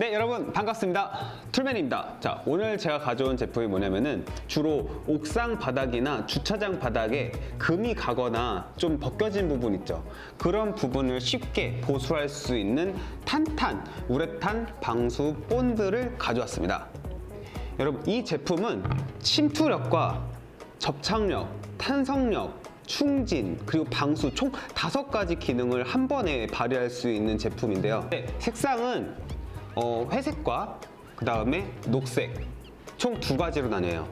네 여러분 반갑습니다. 툴맨입니다. 자 오늘 제가 가져온 제품이 뭐냐면은 주로 옥상 바닥이나 주차장 바닥에 금이 가거나 좀 벗겨진 부분 있죠. 그런 부분을 쉽게 보수할 수 있는 탄탄 우레탄 방수 본드를 가져왔습니다. 여러분 이 제품은 침투력과 접착력, 탄성력, 충진, 그리고 방수 총 다섯 가지 기능을 한 번에 발휘할 수 있는 제품인데요. 네, 색상은 어, 회색과 그 다음에 녹색 총 두 가지로 나뉘어요.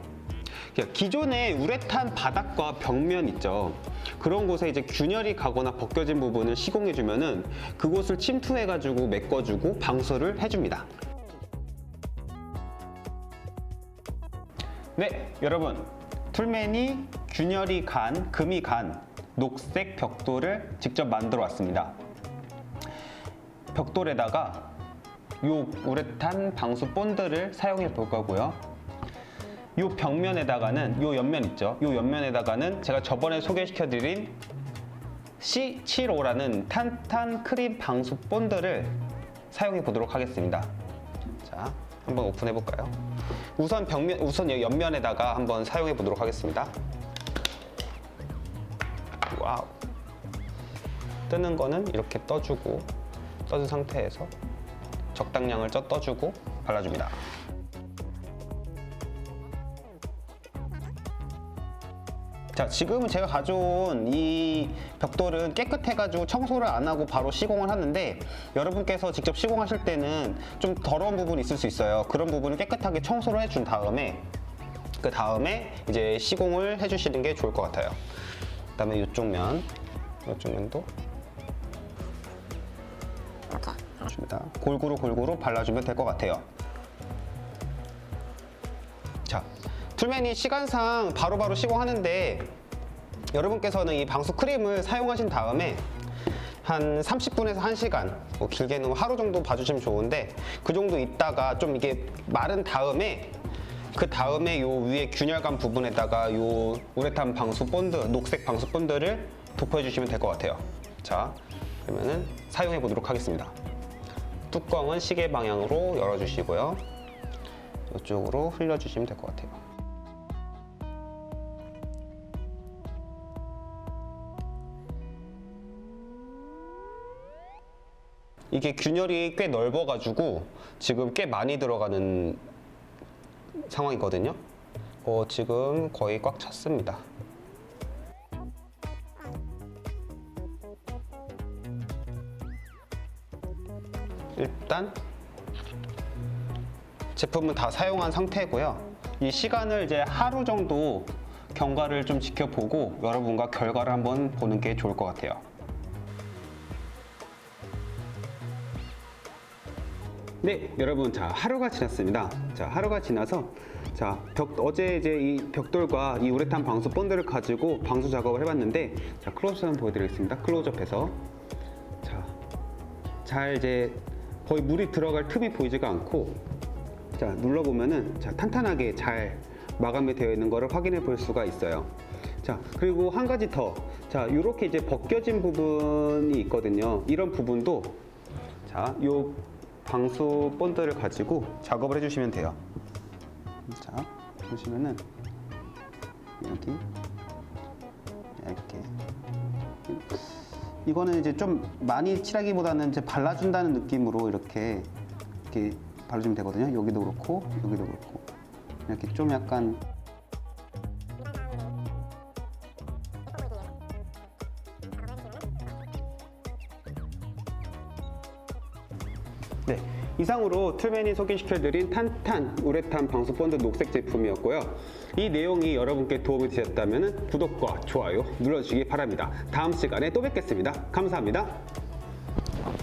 그러니까 기존의 우레탄 바닥과 벽면 있죠. 그런 곳에 이제 균열이 가거나 벗겨진 부분을 시공해주면은 그곳을 침투해가지고 메꿔주고 방수를 해줍니다. 네, 여러분. 툴맨이 균열이 간, 금이 간 녹색 벽돌을 직접 만들어 왔습니다. 벽돌에다가 요 우레탄 방수 본드를 사용해 볼 거고요. 요 벽면에다가는 요 옆면 있죠. 요 옆면에다가는 제가 저번에 소개시켜 드린 C75라는 탄탄 크림 방수 본드를 사용해 보도록 하겠습니다. 자, 한번 오픈해 볼까요? 우선 벽면, 우선 이 옆면에다가 한번 사용해 보도록 하겠습니다. 와우. 뜨는 거는 이렇게 떠주고, 떠준 상태에서 적당량을 쪄 떠주고 발라줍니다. 자, 지금은 제가 가져온 이 벽돌은 깨끗해가지고 청소를 안 하고 바로 시공을 하는데 여러분께서 직접 시공하실 때는 좀 더러운 부분이 있을 수 있어요. 그런 부분을 깨끗하게 청소를 해준 다음에 그 다음에 이제 시공을 해주시는 게 좋을 것 같아요. 그 다음에 이쪽 면, 이쪽 면도 줍니다. 골고루 골고루 발라주면 될 것 같아요. 자, 툴맨이 시간상 바로바로 시공하는데 여러분께서는 이 방수 크림을 사용하신 다음에 한 30분에서 1시간, 뭐 길게는 하루 정도 봐주시면 좋은데 그 정도 있다가 좀 이게 마른 다음에 그 다음에 요 위에 균열감 부분에다가 요 우레탄 방수 본드, 녹색 방수 본드를 도포해 주시면 될 것 같아요. 자, 그러면은 사용해 보도록 하겠습니다. 뚜껑은 시계 방향으로 열어주시고요. 이쪽으로 흘려주시면 될 것 같아요. 이게 균열이 꽤 넓어가지고 지금 꽤 많이 들어가는 상황이거든요. 어, 지금 거의 꽉 찼습니다. 일단 제품은 다 사용한 상태고요. 이 시간을 이제 하루 정도 경과를 좀 지켜보고 여러분과 결과를 한번 보는 게 좋을 것 같아요. 네, 여러분, 자 하루가 지났습니다. 자 하루가 지나서 자 벽, 어제 이제 이 벽돌과 이 우레탄 방수 본드를 가지고 방수 작업을 해봤는데 자 클로즈업 한번 보여드리겠습니다. 클로즈업해서 자 잘 이제 거의 물이 들어갈 틈이 보이지가 않고 자 눌러보면은 자 탄탄하게 잘 마감이 되어 있는 것을 확인해 볼 수가 있어요. 자 그리고 한 가지 더자 이렇게 이제 벗겨진 부분이 있거든요. 이런 부분도 자요 방수 본드를 가지고 작업을 해주시면 돼요. 자 보시면은 여기 이렇게 이거는 이제 좀 많이 칠하기보다는 이제 발라준다는 느낌으로 이렇게 이렇게 발라주면 되거든요. 여기도 그렇고 여기도 그렇고 이렇게 좀 약간 네, 이상으로 툴맨이 소개시켜드린 탄탄 우레탄 방수 본드 녹색 제품이었고요. 이 내용이 여러분께 도움이 되셨다면 구독과 좋아요 눌러주시기 바랍니다. 다음 시간에 또 뵙겠습니다. 감사합니다.